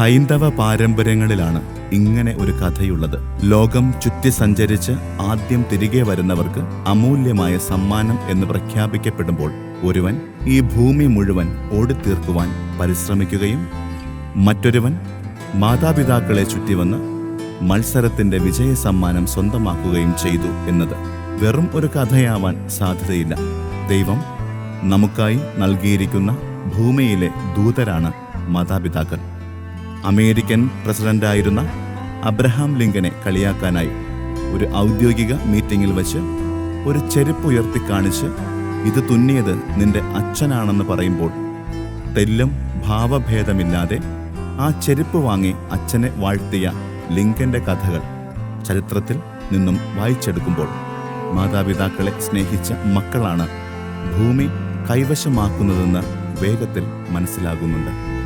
ഹൈന്ദവ പാരമ്പര്യങ്ങളിലാണ് ഇങ്ങനെ ഒരു കഥയുള്ളത്. ലോകം ചുറ്റി സഞ്ചരിച്ച് ആദ്യം തിരികെ വരുന്നവർക്ക് അമൂല്യമായ സമ്മാനം എന്ന് പ്രഖ്യാപിക്കപ്പെടുമ്പോൾ ഒരുവൻ ഈ ഭൂമി മുഴുവൻ ഓടിത്തീർക്കുവാൻ പരിശ്രമിക്കുകയും മറ്റൊരുവൻ മാതാപിതാക്കളെ ചുറ്റിവന്ന് മത്സരത്തിന്റെ വിജയ സമ്മാനം സ്വന്തമാക്കുകയും ചെയ്തു എന്നത് വെറും ഒരു കഥയാവാൻ സാധ്യതയില്ല. ദൈവം നമുക്കായി നൽകിയിരിക്കുന്ന ഭൂമിയിലെ ദൂതരാണ് മാതാപിതാക്കൾ. അമേരിക്കൻ പ്രസിഡന്റായിരുന്ന അബ്രഹാം ലിങ്കനെ കളിയാക്കാനായി ഒരു ഔദ്യോഗിക മീറ്റിംഗിൽ വച്ച് ഒരു ചെരുപ്പ് ഉയർത്തി കാണിച്ച് ഇത് തുന്നിയത് നിന്റെ അച്ഛനാണെന്ന് പറയുമ്പോൾ തെല്ലും ഭാവഭേദമില്ലാതെ ആ ചെരുപ്പ് വാങ്ങി അച്ഛനെ വാഴ്ത്തിയ ലിങ്കന്റെ കഥകൾ ചരിത്രത്തിൽ നിന്നും വായിച്ചെടുക്കുമ്പോൾ മാതാപിതാക്കളെ സ്നേഹിച്ച മക്കളാണ് ഭൂമി കൈവശമാക്കുന്നതെന്ന് വേഗത്തിൽ മനസ്സിലാകുന്നുണ്ട്.